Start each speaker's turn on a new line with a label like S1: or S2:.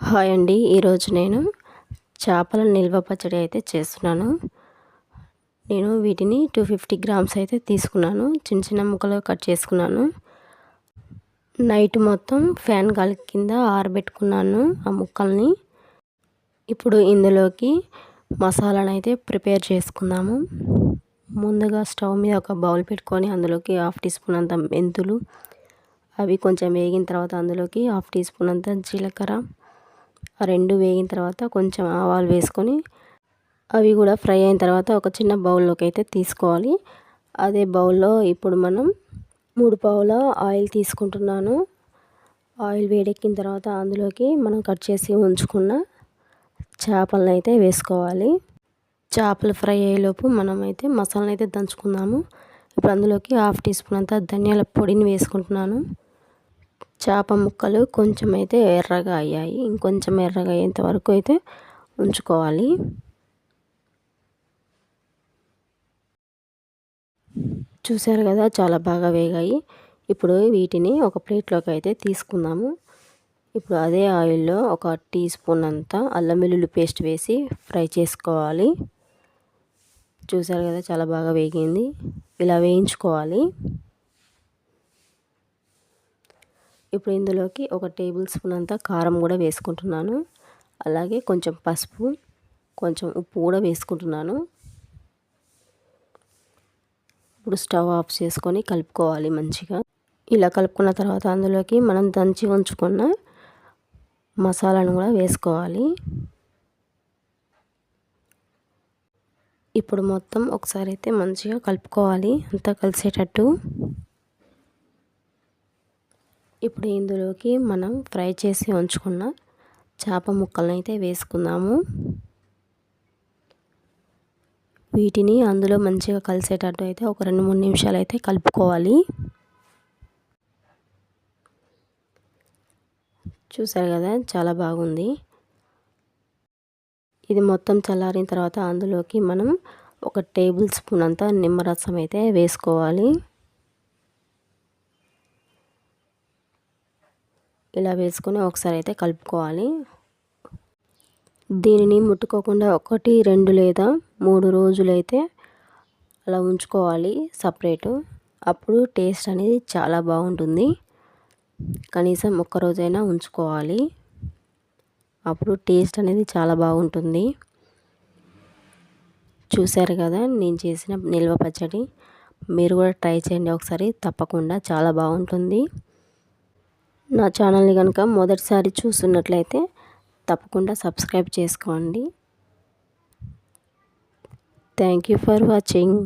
S1: Hi అండి ఈరోజు నేను చేపల నిల్వ పచ్చడి అయితే చేస్తున్నాను. నేను వీటిని టూ ఫిఫ్టీ గ్రామ్స్ అయితే తీసుకున్నాను. చిన్న చిన్న ముక్కలు కట్ చేసుకున్నాను. నైట్ మొత్తం ఫ్యాన్ గాలి కింద ఆరబెట్టుకున్నాను ఆ ముక్కల్ని. ఇప్పుడు ఇందులోకి మసాలాను అయితే ప్రిపేర్ చేసుకుందాము. ముందుగా స్టవ్ మీద ఒక బౌల్ పెట్టుకొని అందులోకి హాఫ్ టీ స్పూన్ అంత మెంతులు అవి కొంచెం వేగిన తర్వాత అందులోకి హాఫ్ టీ స్పూన్ అంత జీలకర్ర ఆ రెండు వేగిన తర్వాత కొంచెం ఆవాలు వేసుకొని అవి కూడా ఫ్రై అయిన తర్వాత ఒక చిన్న బౌల్లోకి అయితే తీసుకోవాలి. అదే బౌల్లో ఇప్పుడు మనం మూడు పావుల ఆయిల్ తీసుకుంటున్నాను. ఆయిల్ వేడెక్కిన తర్వాత అందులోకి మనం కట్ చేసి ఉంచుకున్న చేపలను అయితే వేసుకోవాలి. చేపలు ఫ్రై అయ్యేలోపు మనం అయితే మసాలాను అయితే దంచుకుందాము. ఇప్పుడు అందులోకి హాఫ్ టీ స్పూన్ అంత ధనియాల పొడిని వేసుకుంటున్నాను. చేప ముక్కలు కొంచెం అయితే ఎర్రగా అయ్యాయి. ఇంకొంచెం ఎర్రగా అయ్యేంత వరకు అయితే ఉంచుకోవాలి. చూసారు కదా చాలా బాగా వేగాయి. ఇప్పుడు వీటిని ఒక ప్లేట్లోకి అయితే తీసుకుందాము. ఇప్పుడు అదే ఆయిల్లో ఒక టీ స్పూన్ అంతా అల్లం వెల్లుల్లి పేస్ట్ వేసి ఫ్రై చేసుకోవాలి. చూసారు కదా చాలా బాగా వేగింది. ఇలా వేయించుకోవాలి. ఇప్పుడు ఇందులోకి ఒక టేబుల్ స్పూన్ అంతా కారం కూడా వేసుకుంటున్నాను. అలాగే కొంచెం పసుపు కొంచెం ఉప్పు కూడా వేసుకుంటున్నాను. ఇప్పుడు స్టవ్ ఆఫ్ చేసుకొని కలుపుకోవాలి మంచిగా. ఇలా కలుపుకున్న తర్వాత అందులోకి మనం దంచి ఉంచుకున్న మసాలాను కూడా వేసుకోవాలి. ఇప్పుడు మొత్తం ఒకసారి అయితే మంచిగా కలుపుకోవాలి. అంతా కలిసేటట్టు. ఇప్పుడు ఇందులోకి మనం ఫ్రై చేసి ఉంచుకున్న చేప ముక్కలను అయితే వేసుకుందాము. వీటిని అందులో మంచిగా కలిసేటట్టు అయితే ఒక రెండు మూడు నిమిషాలు అయితే కలుపుకోవాలి. చూసారు కదా చాలా బాగుంది. ఇది మొత్తం చల్లారిన తర్వాత అందులోకి మనం ఒక టేబుల్ స్పూన్ అంతా నిమ్మరసం అయితే వేసుకోవాలి. ఇలా వేసుకొని ఒకసారి అయితే కలుపుకోవాలి. దీనిని ముట్టుకోకుండా ఒకటి రెండు లేదా మూడు రోజులైతే అలా ఉంచుకోవాలి సపరేటు. అప్పుడు టేస్ట్ అనేది చాలా బాగుంటుంది. కనీసం ఒక్క రోజైనా ఉంచుకోవాలి. అప్పుడు టేస్ట్ అనేది చాలా బాగుంటుంది. చూశారు కదా నేను చేసిన నిల్వ పచ్చడి. మీరు కూడా ట్రై చేయండి ఒకసారి తప్పకుండా చాలా బాగుంటుంది. నా ఛానల్ని కనుక మొదటిసారి చూస్తున్నట్లయితే తప్పకుండా సబ్స్క్రైబ్ చేసుకోండి. Thank you for watching.